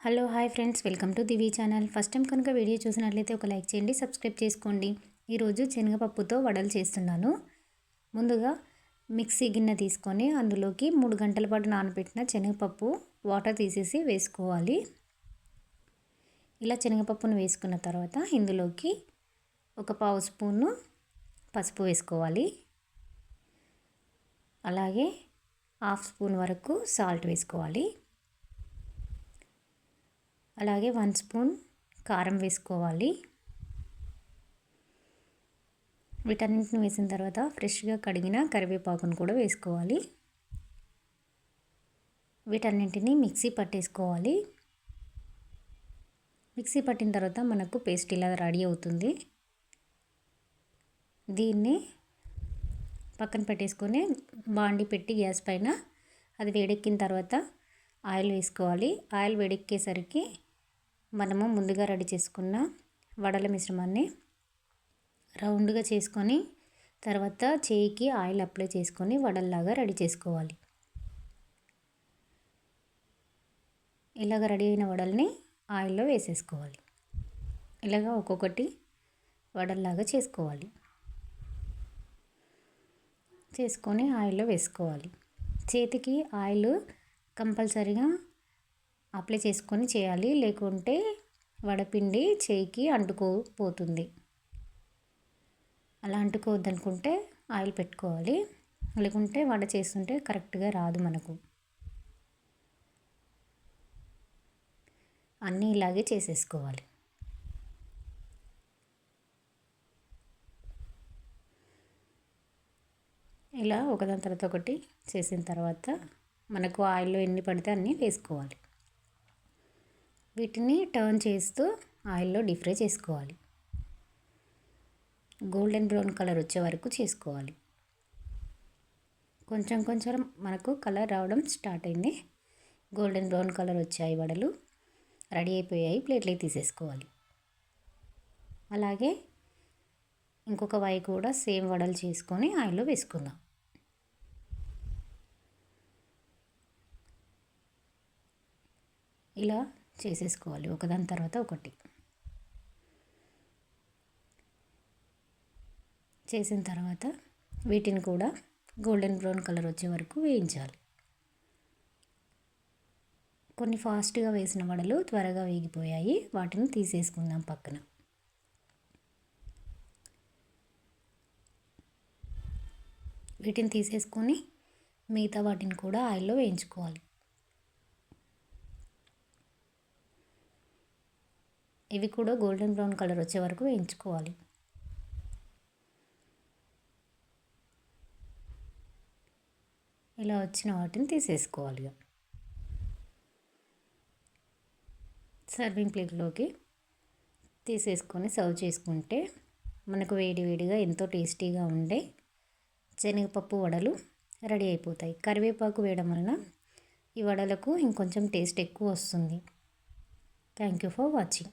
Hello hi friends. Welcome to Divi channel. First time కనుక video చూసినట్లయితే ఒక like చేయండి సబ్స్క్రైబ్ చేసుకోండి. ఈరోజు శనగపప్పుతో వడలు చేస్తున్నాను. ముందుగా మిక్సీ గిన్నె తీసుకొని అందులోకి మూడు గంటల పాటు నానబెట్టిన శనగపప్పు వాటర్ తీసేసి వేసుకోవాలి. ఇలా శనగపప్పును వేసుకున్న తర్వాత ఇందులోకి ఒక పావు స్పూను పసుపు వేసుకోవాలి. అలాగే హాఫ్ స్పూన్ వరకు సాల్ట్ వేసుకోవాలి. అలాగే వన్ స్పూన్ కారం వేసుకోవాలి. వీటన్నింటిని వేసిన తర్వాత ఫ్రెష్గా కడిగిన కరివేపాకును కూడా వేసుకోవాలి. వీటన్నింటిని మిక్సీ పట్టేసుకోవాలి. మిక్సీ పట్టిన తర్వాత మనకు పేస్ట్ ఇలా రెడీ అవుతుంది. దీన్ని పక్కన పెట్టేసుకొని బాండి పెట్టి గ్యాస్ పైన అది వేడెక్కిన తర్వాత ఆయిల్ వేసుకోవాలి. ఆయిల్ వేడెక్కేసరికి మనము ముందుగా రెడీ చేసుకున్న వడల మిశ్రమాన్ని రౌండ్గా చేసుకొని తర్వాత చేయికి ఆయిల్ అప్లై చేసుకొని వడల్లాగా రెడీ చేసుకోవాలి. ఇలాగ రెడీ అయిన వడల్ని ఆయిల్లో వేసేసుకోవాలి. ఇలాగ ఒక్కొక్కటి వడల్లాగా చేసుకోవాలి. చేసుకొని ఆయిల్లో వేసుకోవాలి. చేతికి ఆయిల్ కంపల్సరీగా అప్లై చేసుకొని చేయాలి. లేకుంటే వడపిండి చేయికి అంటుకోపోతుంది. అలా అంటుకోవద్దనుకుంటే ఆయిల్ పెట్టుకోవాలి. లేకుంటే వడ చేస్తుంటే కరెక్ట్గా రాదు మనకు. అన్నీ ఇలాగే చేసేసుకోవాలి. ఇలా ఒకదాని తర్వాత ఒకటి చేసిన తర్వాత మనకు ఆయిల్లో ఎన్ని పడితే అన్నీ వేసుకోవాలి. వీటిని టర్న్ చేస్తూ ఆయిల్లో డీప్ ఫ్రై చేసుకోవాలి. గోల్డెన్ బ్రౌన్ కలర్ వచ్చే వరకు చేసుకోవాలి. కొంచెం కొంచెం మనకు కలర్ రావడం స్టార్ట్ అయింది. గోల్డెన్ బ్రౌన్ కలర్ వచ్చాయి వడలు రెడీ అయిపోయాయి. ప్లేట్లో తీసేసుకోవాలి. అలాగే ఇంకొక వై కూడా సేమ్ వడలు చేసుకొని ఆయిల్లో వేసుకుందాం. ఇలా చేసేసుకోవాలి. ఒకదాని తర్వాత ఒకటి. చేసిన తర్వాత వీటిని కూడా గోల్డెన్ బ్రౌన్ కలర్ వచ్చే వరకు వేయించాలి. కొన్ని ఫాస్ట్గా వేసిన వడలు త్వరగా వేగిపోయాయి. వాటిని తీసేసుకుందాం పక్కన. వీటిని తీసేసుకొని మిగతా వాటిని కూడా ఆయిల్లో వేయించుకోవాలి. ఇవి కూడా గోల్డెన్ బ్రౌన్ కలర్ వచ్చే వరకు వేయించుకోవాలి. ఇలా వచ్చిన వాటిని తీసేసుకోవాలి సర్వింగ్ ప్లేట్లోకి తీసేసుకొని సర్వ్ చేసుకుంటే మనకు వేడి వేడిగా ఎంతో టేస్టీగా ఉండే శనగపప్పు వడలు రెడీ అయిపోతాయి. కరివేపాకు వేయడం వలన ఈ వడలకు ఇంకొంచెం టేస్ట్ ఎక్కువ వస్తుంది. Thank you for watching